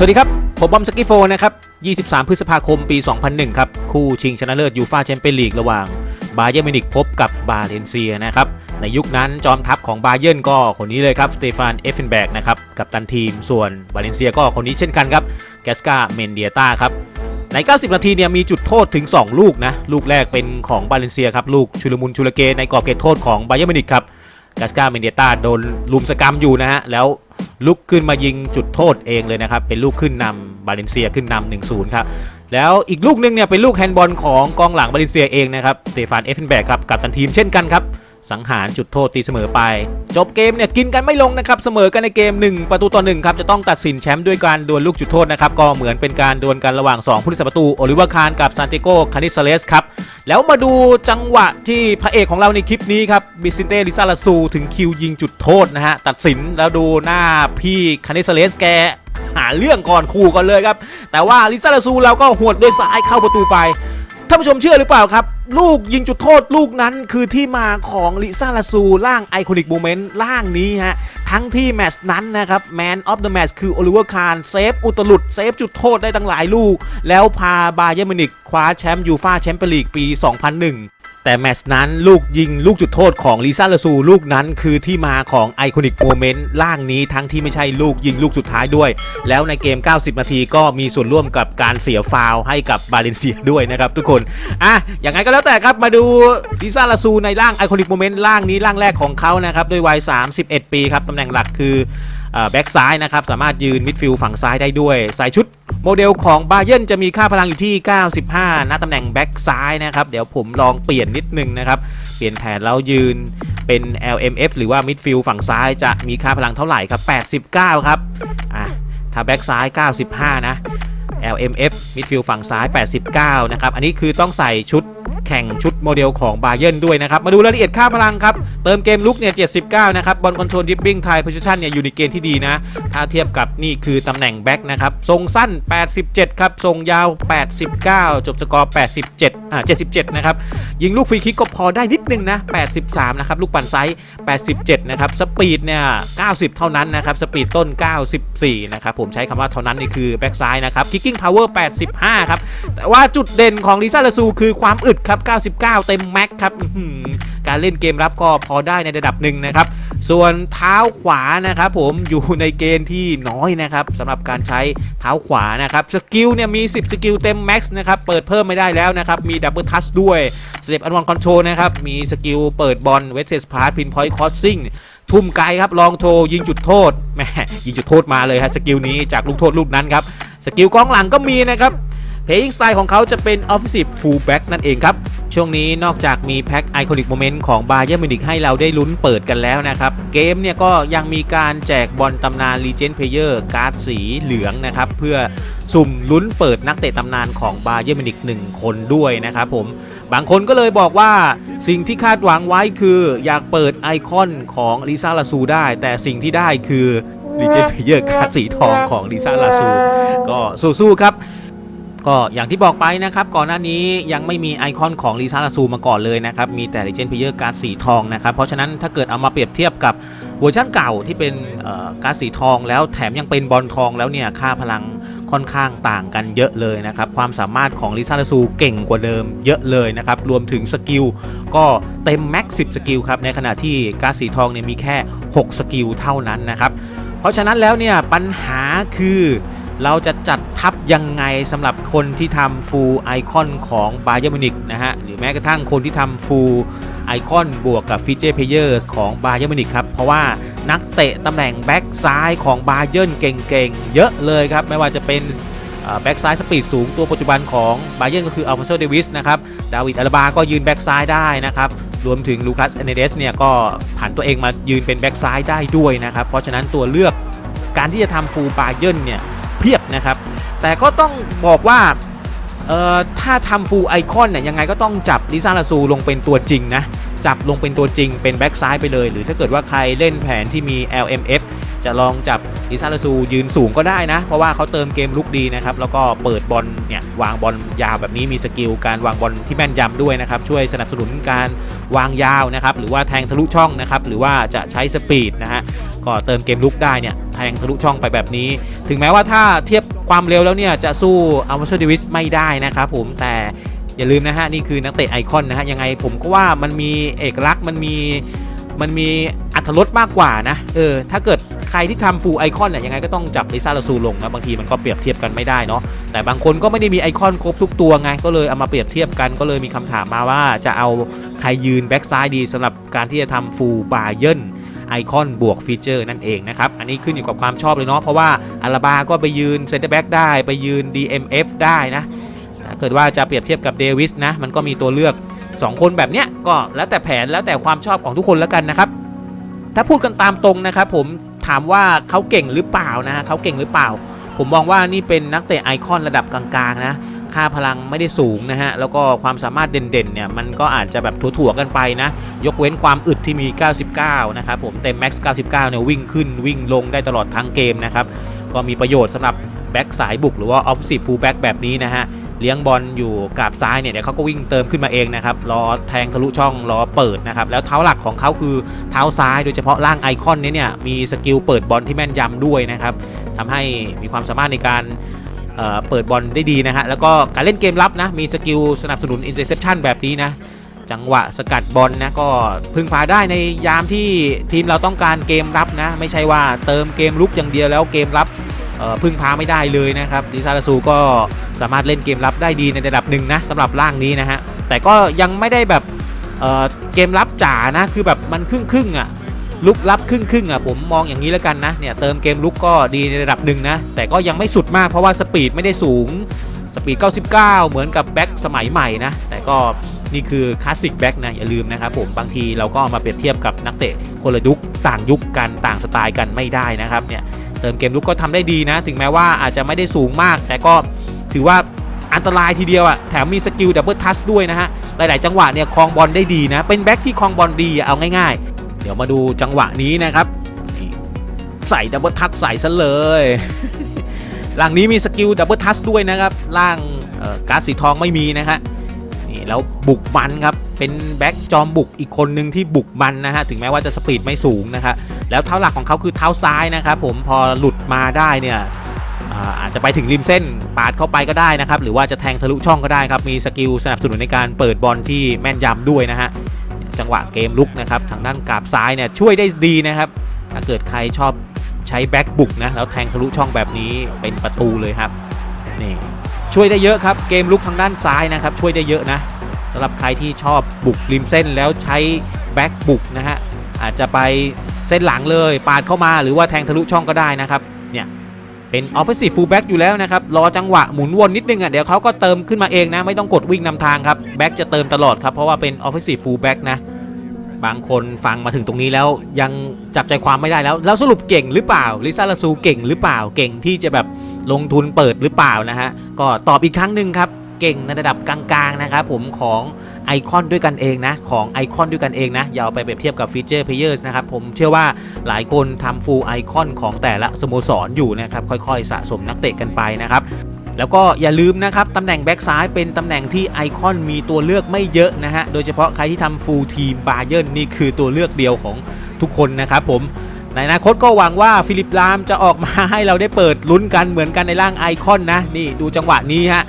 สวัสดีครับ ผมบอมสกิโฟนะครับ 23 พฤษภาคมปี 2001 ครับ คู่ชิงชนะเลิศยูฟาแชมเปี้ยนลีกระหว่าง บาเย r n มิวนิกพบกับบาเลนเซียนะครับ ในยุคนั้นจอมทัพของบาเย r n ก็คนนี้เลยครับ สเตฟานเอฟเฟนแบกนะครับ กับตันทีม ส่วนบาเลนเซียก็คนนี้เช่นกันครับ แกสกาเมนเดียตาครับใน 90 นาทีเนี่ยมีจุดโทษถึง 2 ลูกนะ ลูกแรกเป็นของบาเลนเซียครับ ลูกชุลมุนชุลเกในกรอบเขตโทษของบาเย r n มิวนิกครับ กาสกาเมนเดียตาโดนลุมสกรรมอยู่นะฮะ แล้วลุกขึ้นมายิงจุดโทษเองเลยนะครับ เป็นลูกขึ้นนำบาเลนเซียขึ้นนำ1-0 ครับ แล้วอีกลูกนึงเนี่ยเป็นลูกแฮนด์บอลของกองหลังบาเลนเซียเองนะครับ สเตฟานเอฟเฟนแบกครับกับตันทีมเช่นกันครับ สังหารจุดโทษตีเสมอไป จบเกมเนี่ยกินกันไม่ลงนะครับเสมอกันในเกม 1 ประตูต่อ1ครับจะต้องตัดสินแชมป์ด้วยการดวลลูกจุดโทษนะครับก็เหมือนเป็นการดวลกันระหว่าง2ผู้รักษาประตูโอลิเวอร์คานกับซานติโกคานิซาเลสครับแล้วมาดูจังหวะที่พระเอกของเราในคลิปนี้ครับบิซินเตลิซาลาซูถึงคิวยิงจุดโทษนะฮะตัดสินแล้วดูหน้าพี่คานิซาเลสแกหาเรื่องก่อนขู่กันเลยครับแต่ว่าลิซาลาซูเราก็หวดด้วยซ้ายเข้าประตูไป ท่านผู้ชมเชื่อหรือเปล่าครับ ลูกยิงจุดโทษลูกนั้นคือที่มาของลิซ่าลาซูร่างไอคอนิกโมเมนต์ร่างนี้ฮะ ทั้งที่แมตช์นั้นนะครับแมนออฟเดอะแมตช์คือโอลิเวอร์คารเซฟอุตลุดเซฟจุดโทษได้ตั้งหลายลูก แล้วพาบาเยร์มินิกคว้าแชมป์ยูฟาแชมเปี้ยนลีกปี 2001 แต่แมตช์นั้นลูกยิงลูกจุดโทษของลิซ่าลาซูลูกนั้นคือที่มาของไอคอนิกโมเมนต์ร่างนี้ทั้งที่ไม่ใช่ลูกยิงลูกสุดท้ายด้วย แล้วในเกม 90 นาทีก็มีส่วนร่วมกับการเสียฟาวให้กับบาเลนเซียด้วยนะครับทุกคนอะอย่างไรก็แล้วแต่ครับมาดูลิซ่าลาซูในร่างไอคอนิกโมเมนต์ร่างนี้ร่างแรกของเขานะครับด้วยวัย 31 ปีครับตำแหน่งหลักคือแบ็กซ้ายนะครับสามารถยืนมิดฟิลด์ฝั่งซ้ายได้ด้วยใส่ชุด โมเดลของบาเยนจะมีค่าพลังอยู่ที่ 95ณตำแหน่งแบ็กซ้ายนะครับ เดี๋ยวผมลองเปลี่ยนนิดนึงนะครับ เปลี่ยนแผนแล้วยืนเป็น LMF หรือว่ามิดฟิลด์ฝั่งซ้ายจะมีค่าพลังเท่าไหร่ครับ 89 ครับ อะ ถ้าแบ็กซ้าย 95 นะ LMF มิดฟิลด์ฝั่งซ้าย 89 นะครับ อันนี้คือต้องใส่ชุดแข่งชุดโมเดลของบาเย r n ด้วยนะครับ มาดูรายละเอียดค่าพลังครับ เติมเกมลุกเนี่ย 79 นะครับ บอลคอนโทรลดิฟบิ้งไทยโพซิชันเนี่ย อยู่ในเกณฑ์ที่ดีนะ ถ้าเทียบกับนี่คือตำแหน่งแบ็กนะครับ ทรงสั้น 87 ครับ ทรงยาว 89 จบสกอร์ 87 อ่า 77 นะครับ ยิงลูกฟรีคิกก็พอได้นิดนึงนะ 83 นะครับ ลูกปั่นไซส์ 87 นะครับ สปีดเนี่ย 90 เท่านั้นนะครับ สปีดต้น 94 นะครับ ผมใช้คำว่าเท่านั้นนี่คือแบ็กซ้ายนะครับ คิกกิ้งพาวเวอร์ 85 ครับ แต่ว่าจุดเด่นของลิซ่าลาซูคือความอึดครับ 99 เต็มแม็กครับการเล่นเกมรับก็พอได้ในระดับหนึ่งนะครับ ส่วนเท้าขวานะครับผมอยู่ในเกณฑ์ที่น้อยนะครับสำหรับการใช้เท้าขวานะครับสกิลเนี่ยมี 10 สกิลเต็มแม็กซ์นะครับเปิดเพิ่มไม่ได้แล้วนะครับ มีดับเบิลทัชด้วยสเต็ปอันวันคอนโทรนะครับ มีสกิลเปิดบอลเวสเทสพาร์ตพินพอยต์คอสซิ่งทุ่มไกลครับลองโทรยิงจุดโทษแหมยิงจุดโทษมาเลยฮะสกิลนี้จากลูกโทษลูกนั้นครับสกิลกองหลังก็มีนะครับ Playing Style ของเขาจะเป็น Offensive Fullback นั่นเองครับ ช่วงนี้นอกจากมีแพ็ค Iconic Moment ของ Bayern Munich ให้เราได้ลุ้นเปิดกันแล้วนะครับ เกมเนี่ยก็ยังมีการแจกบอลตำนาน Legend Player การ์ดสีเหลืองนะครับ เพื่อสุ่มลุ้นเปิดนักเตะตำนานของ Bayern Munich 1คนด้วยนะครับผมบางคนก็เลยบอกว่าสิ่งที่คาดหวังไว้คืออยากเปิดไอคอนของลิซ่าลาซูได้ แต่สิ่งที่ได้คือ Legend Player การ์ดสีทองของลิซ่าลาซู ก็สู้ๆครับ ก็อย่างที่บอกไปนะครับ ก่อนหน้านี้ยังไม่มีไอคอนของลิซ่าลาซูมาก่อนเลยนะครับ มีแต่ Legend Player การ์ดสีทองนะครับ เพราะฉะนั้นถ้าเกิดเอามาเปรียบเทียบกับเวอร์ชันเก่าที่เป็นการ์ดสีทอง แล้วแถมยังเป็นบอลทองแล้วเนี่ยค่าพลังค่อนข้างต่างกันเยอะเลยนะครับ ความสามารถของลิซ่าลาซูเก่งกว่าเดิมเยอะเลยนะครับ รวมถึงสกิลก็เต็มแม็กซ์10สกิลครับ ในขณะที่การ์ดสีทองเนี่ยมีแค่ 6 สกิลเท่านั้นนะครับ เพราะฉะนั้นแล้วเนี่ยปัญหาคือ เราจะจัดทับยังไงสำหรับคนที่ทำฟูลไอคอนของ b a y e r n Munich นะฮะ หรือแม้กระทั่งคนที่ทำฟูลไอคอนบวกกับฟีเจอร์เพเยอร์ของ b a y e r n Munich ครับ เพราะว่านักเตะตำแหน่งแบ็กซ้ายของ b a y e r n เก่งๆ เยอะเลยครับ ไม่ว่าจะเป็นแบ็กซ้ายสปีดสูงตัวปัจจุบันของ b a y e r n ก็คืออัลฟาโซเดวิสนะครับ ดาวิดอาราบาก็ยืนแบ็กซ้ายได้นะครับรวมถึงลูคัสเอเนเดสเนี่ยก็ผ่านตัวเองมายืนเป็นแบ็กซ้ายได้ด้วยนะครับ เพราะฉะนั้นตัวเลือกการที่จะทำฟูลบาเย r n เนี่ย นะครับ แต่ก็ต้องบอกว่าเอ่อถ้าทำฟูลไอคอนเนี่ยยังไงก็ต้องจับลิซ่าลาซูลงเป็นตัวจริงนะ จับลงเป็นตัวจริงเป็นแบ็กซ้ายไปเลย หรือถ้าเกิดว่าใครเล่นแผนที่มี LMF จะลองจับลิซาลซูยืนสูงก็ได้นะ เพราะว่าเขาเติมเกมลุกดีนะครับ แล้วก็เปิดบอลเนี่ยวางบอลยาวแบบนี้มีสกิลการวางบอลที่แม่นยำด้วยนะครับ ช่วยสนับสนุนการวางยาวนะครับ หรือว่าแทงทะลุช่องนะครับ หรือว่าจะใช้สปีดนะฮะก็เติมเกมลุกได้เนี่ยแทงทะลุช่องไปแบบนี้ ถึงแม้ว่าถ้าเทียบความเร็วแล้วเนี่ยจะสู้อัลวาโชเดวิสไม่ได้นะครับผมแต่อย่าลืมนะฮะนี่คือนักเตะไอคอนนะฮะยังไงผมก็ว่ามันมีเอกลักษณ์มันมีมันมี รสมากกว่านะ เออ ถ้าเกิดใครที่ทำฟูไอคอนเนี่ยยังไงก็ต้องจับลิซ่าลาซูลงนะ บางทีมันก็เปรียบเทียบกันไม่ได้เนาะ แต่บางคนก็ไม่ได้มีไอคอนครบทุกตัวไง ก็เลยเอามาเปรียบเทียบกัน ก็เลยมีคำถามมาว่าจะเอาใครยืนแบ็กซ้ายดีสำหรับการที่จะทำฟูบาเยนไอคอนบวกฟีเจอร์นั่นเองนะครับ อันนี้ขึ้นอยู่กับความชอบเลยเนาะ เพราะว่าอาราบาก็ไปยืนเซนเตอร์แบ็กได้ ไปยืน DMF ได้นะถ้าเกิดว่าจะเปรียบเทียบกับเดวิสนะ มันก็มีตัวเลือก 2 คนแบบเนี้ยก็แล้วแต่แผนแล้วแต่ความชอบของทุกคนแล้วกันนะครับ ถ้าพูดกันตามตรงนะครับผมถามว่าเขาเก่งหรือเปล่านะฮะเขาเก่งหรือเปล่า ผมมองว่านี่เป็นนักเตะไอคอนระดับกลางๆนะค่าพลังไม่ได้สูงนะฮะ แล้วก็ความสามารถเด่นๆเนี่ยมันก็อาจจะแบบถั่วๆกันไปนะ ยกเว้นความอึดที่มี 99 นะครับผมเต็มแม็กซ์99 เนี่ยวิ่งขึ้นวิ่งลงได้ตลอดทั้งเกมนะครับ ก็มีประโยชน์สำหรับแบ็กสายบุกหรือว่าออฟฟิศฟูลแบ็กแบบนี้นะฮะ เลี้ยงบอลอยู่กาบซ้ายเนี่ยเดี๋ยวเขาก็วิ่งเติมขึ้นมาเองนะครับรอแทงทะลุช่องรอเปิดนะครับแล้วเท้าหลักของเขาคือเท้าซ้ายโดยเฉพาะร่างไอคอนนี้เนี่ยมีสกิลเปิดบอลที่แม่นยำด้วยนะครับทำให้มีความสามารถในการเอ่อเปิดบอลได้ดีนะฮะแล้วก็การเล่นเกมรับนะมีสกิลสนับสนุน interception แบบนี้นะจังหวะสกัดบอลนะก็พึ่งพาได้ในยามที่ทีมเราต้องการเกมรับนะ ไม่ใช่ว่าเติมเกมลุกอย่างเดียวแล้วเกมรับ พึ่งพาไม่ได้เลยนะครับดิซาราซูก็สามารถเล่นเกมรับได้ดีในระดับหนึ่งนะสำหรับร่างนี้นะฮะแต่ก็ยังไม่ได้แบบเเกมรับจ๋านะคือแบบมันครึ่งครึ่งอะลุกรับครึ่งครึ่งอะผมมองอย่างนี้แล้วกันนะเนี่ยเติมเกมลุกก็ดีในระดับหนึ่งนะแต่ก็ยังไม่สุดมากเพราะว่าสปีดไม่ได้สูงสปีด 99 เหมือนกับแบ็กสมัยใหม่นะแต่ก็นี่คือคลาสสิกแบ็กนะอย่าลืมนะครับผมบางทีเราก็ามาเปรียบเทียบกับนักเตะคนละยุคต่างยุคกันต่างสไตล์กันไม่ได้นะครับเนี่ย เติมเกมลุกก็ทำได้ดีนะ ถึงแม้ว่าอาจจะไม่ได้สูงมาก แต่ก็ถือว่าอันตรายทีเดียวอะแถมมีสกิลดับเบิลทัชด้วยนะฮะ หลาย ๆ จังหวะเนี่ยคลองบอลได้ดีนะ เป็นแบ็กที่คลองบอลดีเอาง่าย ๆ เดี๋ยวมาดูจังหวะนี้นะครับ ใส่ดับเบิลทัชใส่ซะเลยหลังนี้มีสกิลดับเบิลทัชด้วยนะครับล่างการ์ดสีทองไม่มีนะฮะนี่แล้วบุกมันครับ เป็นแบ็กจอมบุกอีกคนหนึ่งที่บุกมันนะฮะถึงแม้ว่าจะสปีดไม่สูงนะครับแล้วเท้าหลักของเขาคือเท้าซ้ายนะครับผมพอหลุดมาได้เนี่ยอาจจะไปถึงริมเส้นปาดเข้าไปก็ได้นะครับหรือว่าจะแทงทะลุช่องก็ได้ครับมีสกิลสนับสนุนในการเปิดบอลที่แม่นยำด้วยนะฮะจังหวะเกมลุกนะครับทางด้านกราบซ้ายเนี่ยช่วยได้ดีนะครับถ้าเกิดใครชอบใช้แบ็กบุกนะแล้วแทงทะลุช่องแบบนี้เป็นประตูเลยครับนี่ช่วยได้เยอะครับเกมลุกทางด้านซ้ายนะครับช่วยได้เยอะนะ สำหรับใครที่ชอบบุกริมเส้นแล้วใช้แบ็กบุกนะฮะอาจจะไปเส้นหลังเลยปาดเข้ามาหรือว่าแทงทะลุช่องก็ได้นะครับเนี่ยเป็น offensive fullback อยู่แล้วนะครับ รอจังหวะหมุนวนนิดนึงอะเดี๋ยวเขาก็เติมขึ้นมาเองนะ ไม่ต้องกดวิ่งนำทางครับแบ็กจะเติมตลอดครับ เพราะว่าเป็น offensive fullback นะ บางคนฟังมาถึงตรงนี้แล้วยังจับใจความไม่ได้แล้ว แล้วสรุปเก่งหรือเปล่าลิซ่าลาซูเก่งหรือเปล่าเก่งที่จะแบบลงทุนเปิดหรือเปล่านะฮะก็ตอบอีกครั้งหนึ่งครับ เก่งในระดับกลางๆนะครับผมของไอคอนด้วยกันเองนะของไอคอนด้วยกันเองนะอย่าเอาไปเปรียบเทียบกับฟีเจอร์เพลเยอร์นะครับผมเชื่อว่าหลายคนทำฟูลไอคอนของแต่ละสโมสรอยู่นะครับค่อยๆ สะสมนักเตะกันไปนะครับแล้วก็อย่าลืมนะครับตำแหน่งแบ็กซ้ายเป็นตำแหน่งที่ไอคอนมีตัวเลือกไม่เยอะนะฮะโดยเฉพาะใครที่ทำฟูลทีมบาเย r นนี่คือตัวเลือกเดียวของทุกคนนะครับผมในอนาคตก็หวังว่าฟิลิปลามจะออกมาให้เราได้เปิดลุ้นกันเหมือนกันในร่างไอคอนนะ นี่ดูจังหวะนี้ฮะ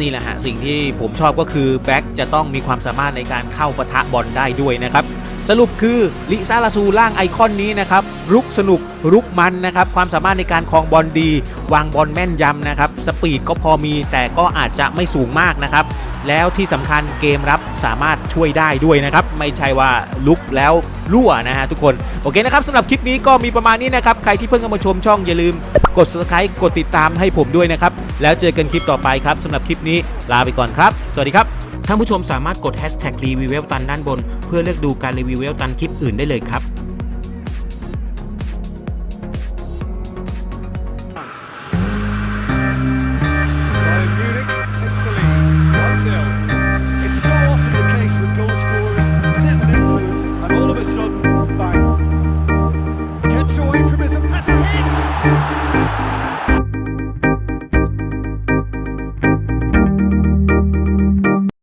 นี่แหละฮะสิ่งที่ผมชอบก็คือแบ็กจะต้องมีความสามารถในการเข้าปะทะบอลได้ด้วยนะครับสรุปคือลิซาลาซูร่างไอคอนนี้นะครับรุกสนุกรุกมันนะครับความสามารถในการคลองบอลดี วางบอลแม่นยำนะครับสปีดก็พอมีแต่ก็อาจจะไม่สูงมากนะครับแล้วที่สำคัญเกมรับสามารถช่วยได้ด้วยนะครับไม่ใช่ว่าลุกแล้วรั่วนะฮะทุกคนโอเคนะครับสำหรับคลิปนี้ก็มีประมาณนี้นะครับใครที่เพิ่งเข้ามาชมช่องอย่าลืม กด subscribe กดติดตามให้ผมด้วยนะครับ แล้วเจอกันคลิปต่อไปครับสำหรับคลิปนี้ลาไปก่อนครับ สวัสดีครับ ท่านผู้ชมสามารถกด hashtag รีวิวเวลตันด้านบน เพื่อเลือกดูการรีวิวเวลตันคลิปอื่นได้เลยครับ